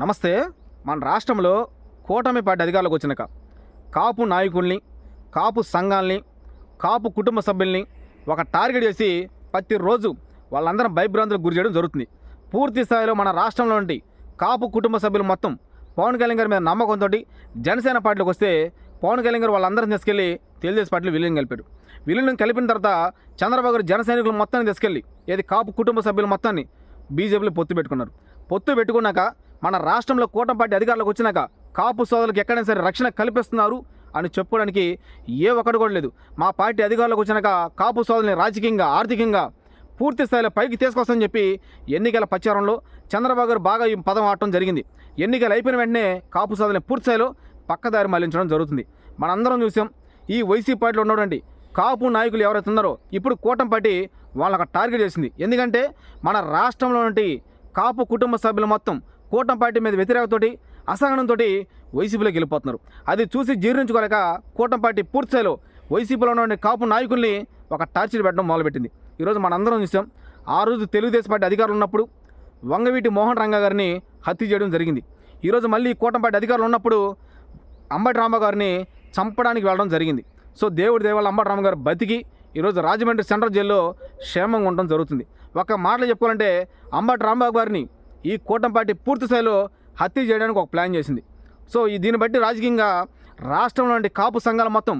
నమస్తే మన రాష్ట్రంలో కూటమి పార్టీ అధికారులకు వచ్చినాక కాపు నాయకుల్ని కాపు సంఘాల్ని కాపు కుటుంబ సభ్యుల్ని ఒక టార్గెట్ చేసి ప్రతిరోజు వాళ్ళందరం భయభ్రాంతులకు గురి చేయడం జరుగుతుంది. పూర్తి స్థాయిలో మన రాష్ట్రంలో నుండి కాపు కుటుంబ సభ్యులు మొత్తం పవన్ కళ్యాణ్ గారి మీద నమ్మకంతో జనసేన పార్టీలోకి వస్తే పవన్ కళ్యాణ్ గారు వాళ్ళందరిని తీసుకెళ్ళి తెలుగుదేశం పార్టీలో విలీనం కలిపాడు విలీనం కలిపిన తర్వాత చంద్రబాబు గారు జన సైనికులు మొత్తాన్ని తీసుకెళ్ళి ఏది కాపు కుటుంబ సభ్యులు మొత్తాన్ని బీజేపీలో పొత్తు పెట్టుకున్నారు. పొత్తు పెట్టుకున్నాక మన రాష్ట్రంలో కూటమి పార్టీ అధికారులకు వచ్చినాక కాపు సోదరులకు ఎక్కడైనా సరే రక్షణ కల్పిస్తున్నారు అని చెప్పుకోవడానికి ఏ ఒక్కడు కూడా లేదు. మా పార్టీ అధికారులకు వచ్చినాక కాపు సోదరుని రాజకీయంగా ఆర్థికంగా పూర్తి స్థాయిలో పైకి తీసుకొస్తామని చెప్పి ఎన్నికల ప్రచారంలో చంద్రబాబు గారు బాగా ఈ పదం ఆడటం జరిగింది. ఎన్నికలు అయిపోయిన వెంటనే కాపు సోదరుని పూర్తి స్థాయిలో పక్కదారి మళ్ళించడం జరుగుతుంది. మనందరం చూసాం ఈ వైసీపీ పార్టీలో ఉన్నటువంటి కాపు నాయకులు ఎవరైతే ఉన్నారో ఇప్పుడు కూటమి పార్టీ వాళ్ళకి టార్గెట్ చేసింది. ఎందుకంటే మన రాష్ట్రంలో నుండి కాపు కుటుంబ సభ్యులు మొత్తం కూటమి పార్టీ మీద వ్యతిరేకతోటి అసహనంతో వైసీపీలోకి వెళ్ళిపోతున్నారు. అది చూసి జీర్ణించుకోలేక కూటమి పార్టీ పూర్తిస్థాయిలో వైసీపీలో ఉన్న కాపు నాయకుల్ని ఒక టార్చర్ పెట్టడం మొదలుపెట్టింది. ఈరోజు మనందరం చూసాం. ఆ రోజు తెలుగుదేశం పార్టీ అధికారులు ఉన్నప్పుడు వంగవీటి మోహన్ రంగా గారిని హత్య చేయడం జరిగింది. ఈరోజు మళ్ళీ కూటమి పార్టీ అధికారులు ఉన్నప్పుడు అంబటి రామ గారిని చంపడానికి వెళ్ళడం జరిగింది. సో దేవుడి దేవాల అంబటి రామ గారు బతికి ఈరోజు రాజమండ్రి సెంట్రల్ జైల్లో క్షేమంగా ఉండడం జరుగుతుంది. ఒక మాటలు చెప్పుకోవాలంటే అంబటి రాంబాబు గారిని ఈ కూటమి పార్టీ పూర్తి స్థాయిలో హత్య చేయడానికి ఒక ప్లాన్ చేసింది. సో ఈ దీన్ని బట్టి రాజకీయంగా రాష్ట్రంలోని నుండి కాపు సంఘాలు మొత్తం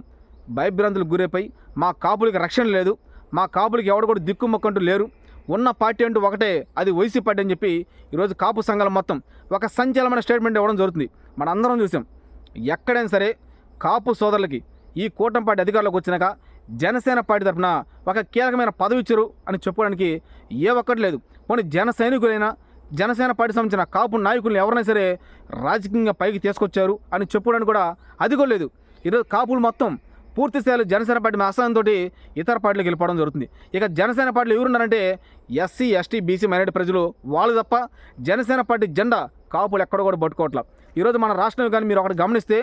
భయభ్రాంతులకు గురైపోయి మా కాపులకి రక్షణ లేదు మా కాపులకి ఎవడు కూడా దిక్కుమొక్కంటూ లేరు. ఉన్న పార్టీ అంటూ ఒకటే అది వైసీ పార్టీ అని చెప్పి ఈరోజు కాపు సంఘాలు మొత్తం ఒక సంచలనమైన స్టేట్మెంట్ ఇవ్వడం జరుగుతుంది. మనందరం చూసాం. ఎక్కడైనా సరే కాపు సోదరులకి ఈ కూటమి పార్టీ అధికారంలోకి వచ్చినాక జనసేన పార్టీ తరఫున ఒక కీలకమైన పదవి ఇచ్చారు అని చెప్పుకోవడానికి ఏ ఒక్కటి లేదు. పోనీ జన సైనికులైనా జనసేన పార్టీ సంబంధించిన కాపు నాయకులను ఎవరైనా సరే రాజకీయంగా పైకి తీసుకొచ్చారు అని చెప్పడానికి కూడా అదిగోలేదు ఈరోజు కాపులు మొత్తం పూర్తి స్థాయిలో జనసేన పార్టీ మీద అసహనంతో ఇతర పార్టీలకు వెళ్ళిపోవడం జరుగుతుంది. ఇక జనసేన పార్టీలు ఎవరున్నారంటే ఎస్సీ ఎస్టీ బీసీ మైనార్టీ ప్రజలు వాళ్ళు తప్ప జనసేన పార్టీ జెండా కాపులు ఎక్కడ కూడా పట్టుకోవట్లా. ఈరోజు మన రాష్ట్రం కానీ మీరు ఒకటి గమనిస్తే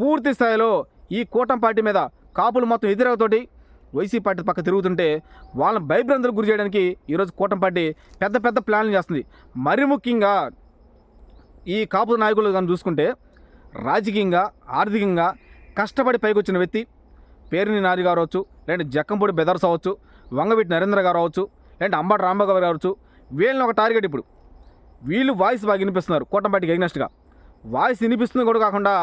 పూర్తి స్థాయిలో ఈ కూటమి పార్టీ మీద కాపులు మొత్తం ఎదురవుతోటి వైసీపీ పార్టీ పక్క తిరుగుతుంటే వాళ్ళని భయభ్రాంతులకు గురి చేయడానికి ఈరోజు కూటమి పార్టీ పెద్ద పెద్ద ప్లాన్లు చేస్తుంది. మరి ముఖ్యంగా ఈ కాపు నాయకులు కానీ చూసుకుంటే రాజకీయంగా ఆర్థికంగా కష్టపడి పైకి వచ్చిన వ్యక్తి పేరుని నారి గారు అవచ్చు లేదంటే జక్కంపూడి బెదర్స్ అవ్వచ్చు వంగవీటి నరేంద్ర గారు అవ్వచ్చు లేదంటే అంబటి రాంబాబు గారు అవ్వచ్చు వీళ్ళని ఒక టార్గెట్ ఇప్పుడు. వీళ్ళు వాయిస్ బాగా వినిపిస్తున్నారు కూటమిపాటికి ఎగ్నెస్ట్గా వాయిస్ వినిపిస్తుంది కూడా కాకుండా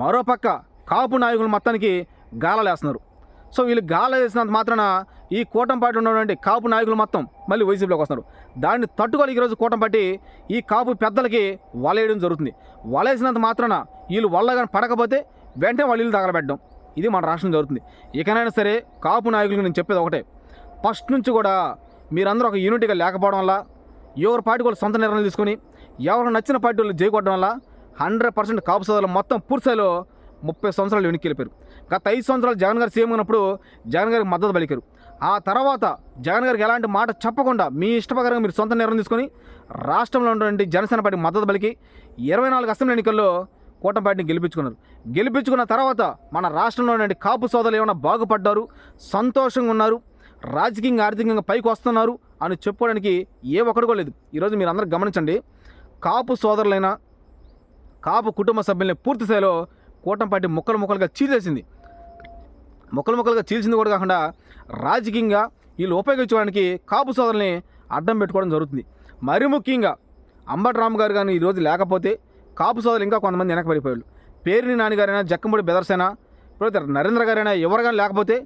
మరోపక్క కాపు నాయకులు మొత్తానికి గాలలేస్తున్నారు. సో వీళ్ళు గాల వేసినంత మాత్రాన ఈ కూటమి పార్టీ ఉన్నటువంటి కాపు నాయకులు మొత్తం మళ్ళీ వైసీపీలోకి వస్తున్నారు. దాన్ని తట్టుకొని ఈరోజు కూటమి పార్టీ ఈ కాపు పెద్దలకి వలేయడం జరుగుతుంది. వలేసినంత మాత్రాన వీళ్ళు వల్ల కానీ పడకపోతే వెంటనే వాళ్ళు ఇల్లు తగలబెట్టడం. ఇది మన రాష్ట్రం జరుగుతుంది. ఇకనైనా సరే కాపు నాయకులకు నేను చెప్పేది ఒకటే. ఫస్ట్ నుంచి కూడా మీరందరూ ఒక యూనిట్గా లేకపోవడం వల్ల ఎవరి పార్టీ వాళ్ళు సొంత నిర్ణయాలు తీసుకొని ఎవరు నచ్చిన పార్టీ వాళ్ళు జైకొట్టడం వల్ల హండ్రెడ్ పర్సెంట్ కాపు సోదరులు మొత్తం పూర్తిస్థాయిలో ముప్పై సంవత్సరాలు వెనక్కి వెళ్ళిపోయారు. గత ఐదు సంవత్సరాలు జగన్ గారు సీఎం ఉన్నప్పుడు జగన్ గారికి మద్దతు పలికారు. ఆ తర్వాత జగన్ గారికి ఎలాంటి మాట చెప్పకుండా మీ ఇష్టప్రకారంగా మీరు సొంత నిర్ణయం తీసుకొని రాష్ట్రంలో ఉన్నటువంటి జనసేన పార్టీ మద్దతు పలికి ఇరవై నాలుగు అసెంబ్లీ ఎన్నికల్లో కూటమి పార్టీని గెలిపించుకున్నారు. గెలిపించుకున్న తర్వాత మన రాష్ట్రంలో ఉన్నటువంటి కాపు సోదరులు ఏమైనా బాగుపడ్డారు? సంతోషంగా ఉన్నారు? రాజకీయంగా ఆర్థికంగా పైకి వస్తున్నారు? అని చెప్పుకోవడానికి ఏ ఒక్కడికో లేదు. ఈరోజు మీరు అందరూ గమనించండి. కాపు సోదరులైన కాపు కుటుంబ సభ్యుల్ని పూర్తి స్థాయిలో కూటమి పార్టీ ముక్కలు ముక్కలుగా చీల్చేసింది. ముక్కలు ముక్కలుగా చీల్చింది కూడా కాకుండా రాజకీయంగా వీళ్ళు ఉపయోగించుకోవడానికి కాపు సోదరుల్ని అడ్డం పెట్టుకోవడం జరుగుతుంది. మరి ముఖ్యంగా అంబటి గారు కానీ ఈరోజు లేకపోతే కాపు సోదరులు ఇంకా కొంతమంది వెనకబడిపోయారు. పేరుని నాన్నగారైనా జక్కంపూడి బెదర్సైనా ఇప్పుడు నరేంద్ర గారైనా ఎవరు కానీ లేకపోతే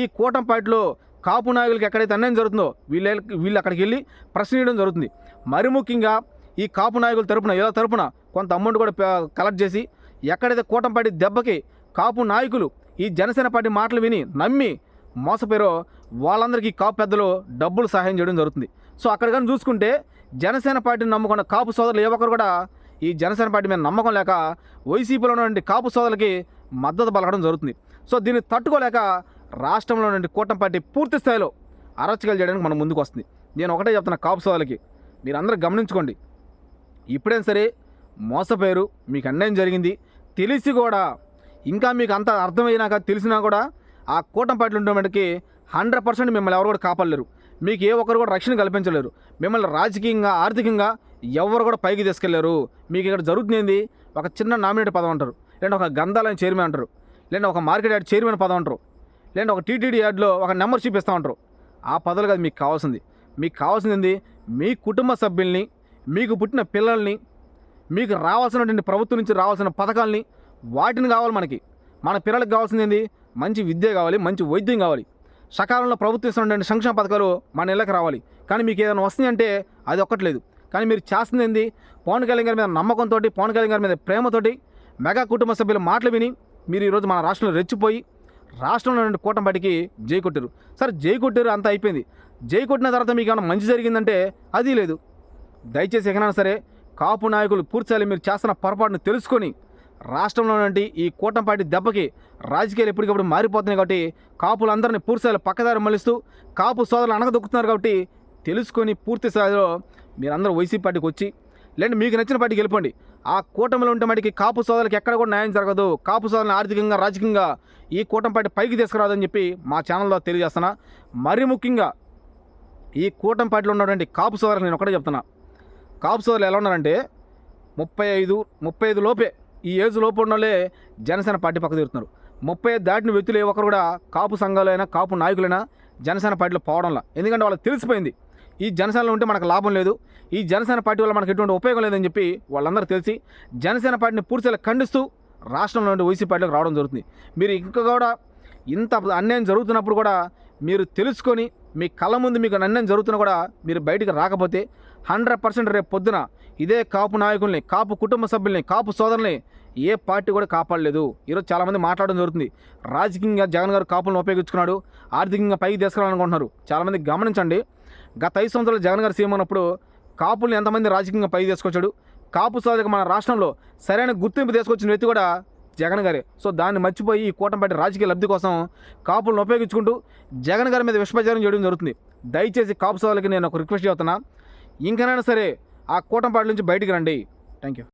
ఈ కూటమి పార్టీలో కాపు నాయకులకి ఎక్కడైతే అన్యాయం జరుగుతుందో వీళ్ళ వీళ్ళు అక్కడికి వెళ్ళి ప్రశ్నించడం జరుగుతుంది. మరి ముఖ్యంగా ఈ కాపు నాయకుల తరపున ఏదో తరపున కొంత అమౌంట్ కూడా కలెక్ట్ చేసి ఎక్కడైతే కూటమి దెబ్బకి కాపు నాయకులు ఈ జనసేన పార్టీ మాటలు విని నమ్మి మోసపోయారో వాళ్ళందరికీ కాపు పెద్దలు డబ్బులు సహాయం చేయడం జరుగుతుంది. సో అక్కడ కానీ చూసుకుంటే జనసేన పార్టీని నమ్ముకున్న కాపు సోదరులు ఏ ఒక్కరు కూడా ఈ జనసేన పార్టీ మీద నమ్మకం లేక వైసీపీలో ఉన్నటువంటి కాపు సోదరులకి మద్దతు పలకడం జరుగుతుంది. సో దీన్ని తట్టుకోలేక రాష్ట్రంలో నుండి కూటమి పార్టీ పూర్తి స్థాయిలో అరచకలు చేయడానికి మనం ముందుకు వస్తుంది. నేను ఒకటే చెప్తున్నా కాపు సోదరులకి మీరందరూ గమనించుకోండి. ఇప్పుడైనా సరే మోసపోయారు మీకు అన్యాయం జరిగింది తెలిసి కూడా ఇంకా మీకు అంత అర్థమైనాక తెలిసినా కూడా ఆ కూటమి పార్టీలు ఉండేవాడికి హండ్రెడ్ పర్సెంట్ మిమ్మల్ని ఎవరు కూడా కాపాడలేరు. మీకు ఏ ఒక్కరు కూడా రక్షణ కల్పించలేరు. మిమ్మల్ని రాజకీయంగా ఆర్థికంగా ఎవరు కూడా పైకి తీసుకెళ్ళారు. మీకు ఇక్కడ జరుగుతుంది ఒక చిన్న నామినేట్ పదం అంటారు. లేదంటే ఒక గంధాలయం చైర్మన్ అంటారు. లేదంటే ఒక మార్కెట్ యార్డ్ చైర్మన్ పదం అంటారు. లేదంటే ఒక టీటీడీ యార్డ్లో ఒక నెంబర్ చూపిస్తూ ఉంటారు ఆ పదవులు కాదు మీకు కావాల్సింది. మీకు కావాల్సింది మీ కుటుంబ సభ్యుల్ని మీకు పుట్టిన పిల్లల్ని మీకు రావాల్సినటువంటి ప్రభుత్వం నుంచి రావాల్సిన పథకాలని వాటిని కావాలి మనకి. మన పిల్లలకు కావాల్సింది ఏంది? మంచి విద్య కావాలి మంచి వైద్యం కావాలి. సకాలంలో ప్రభుత్వం ఇస్తున్నటువంటి సంక్షేమ పథకాలు మన ఇళ్ళకి రావాలి. కానీ మీకు ఏదైనా వస్తుంది అంటే అది ఒక్కట్లేదు కానీ మీరు చేస్తుంది ఏంది? పవన్ కళ్యాణ్ గారి మీద నమ్మకంతో పవన్ కళ్యాణ్ గారి మీద ప్రేమతోటి మెగా కుటుంబ సభ్యుల మాటలు విని మీరు ఈరోజు మన రాష్ట్రంలో రెచ్చిపోయి రాష్ట్రంలో నుండి కూటమి జై కొట్టారు. సరే జై కొట్టారు అంతా అయిపోయింది. జై కొట్టిన తర్వాత మీకు ఏమైనా మంచి జరిగిందంటే అది లేదు. దయచేసి ఎక్కడైనా సరే కాపు నాయకులు పూర్తిసారి మీరు చేస్తున్న పొరపాటును తెలుసుకొని రాష్ట్రంలోనండి ఈ కూటంపాటి దెబ్బకి రాజకీయాలు ఎప్పటికప్పుడు మారిపోతున్నాయి కాబట్టి కాపులందరినీ పూర్తిస్థాయిలో పక్కదారి మళ్ళిస్తూ కాపు సోదరులు అనగదొక్కుతున్నారు కాబట్టి తెలుసుకొని పూర్తి స్థాయిలో మీరందరూ వైసీపీ పార్టీకి వచ్చి లేదంటే మీకు నచ్చిన పార్టీకి వెళ్ళిపోండి. ఆ కూటమిలో ఉంటే మటుకి కాపు సోదరులకు ఎక్కడ కూడా న్యాయం జరగదు. కాపు సోదరులను ఆర్థికంగా రాజకీయంగా ఈ కూటంపాటి పైకి తీసుకురాదని చెప్పి మా ఛానల్లో తెలియజేస్తున్నా. మరీ ముఖ్యంగా ఈ కూటంపాటిలో ఉన్నటువంటి కాపు సోదరులకు నేను ఒకటే చెప్తున్నా. కాపు సోదరులు ఎలా ఉన్నారంటే ముప్పై ఐదు ముప్పై ఐదు లోపే ఈ ఏజ్ లోపు ఉన్నోళ్ళే జనసేన పార్టీ పక్క తీరుతున్నారు. ముప్పై ఐదు దాటిన వ్యక్తులు ఏ ఒక్కరు కూడా కాపు సంఘాలైనా కాపు నాయకులైనా జనసేన పార్టీలో పోవడంలా ఎందుకంటే వాళ్ళకి తెలిసిపోయింది ఈ జనసేనలో ఉంటే మనకు లాభం లేదు ఈ జనసేన పార్టీ వల్ల మనకు ఎటువంటి ఉపయోగం లేదని చెప్పి వాళ్ళందరూ తెలిసి జనసేన పార్టీని పూర్తిగా ఖండిస్తూ రాష్ట్రంలో నుండి వైసీపీ పార్టీలోకి రావడం జరుగుతుంది. మీరు ఇంకా కూడా ఇంత అన్యాయం జరుగుతున్నప్పుడు కూడా మీరు తెలుసుకొని మీ కళ్ళ ముందు మీకు అన్యాయం జరుగుతున్నా కూడా మీరు బయటకు రాకపోతే హండ్రెడ్ పర్సెంట్ రేపు పొద్దున ఇదే కాపు నాయకుల్ని కాపు కుటుంబ సభ్యుల్ని కాపు సోదరుల్ని ఏ పార్టీ కూడా కాపాడలేదు. ఈరోజు చాలామంది మాట్లాడడం జరుగుతుంది. రాజకీయంగా జగన్ గారు కాపులను ఉపయోగించుకున్నాడు ఆర్థికంగా పైకి తీసుకురావాలనుకుంటున్నారు. చాలామంది గమనించండి గత ఐదు సంవత్సరాలు జగన్ గారు సీఎం అన్నప్పుడు కాపుల్ని ఎంతమంది రాజకీయంగా పైకి తీసుకొచ్చాడు? కాపు సోదరికి మన రాష్ట్రంలో సరైన గుర్తింపు తీసుకొచ్చిన వ్యక్తి కూడా జగన్ గారి. సో దాన్ని మర్చిపోయి ఈ కూటమి పార్టీ రాజకీయ లబ్ధి కోసం కాపులను ఉపయోగించుకుంటూ జగన్ గారి మీద విష్పచారం చేయడం జరుగుతుంది. దయచేసి కాపు సోదరులకి నేను ఒక రిక్వెస్ట్ చేస్తున్నా. ఇంకనైనా సరే ఆ కూటమి పార్టీ నుంచి బయటికి రండి. Thank you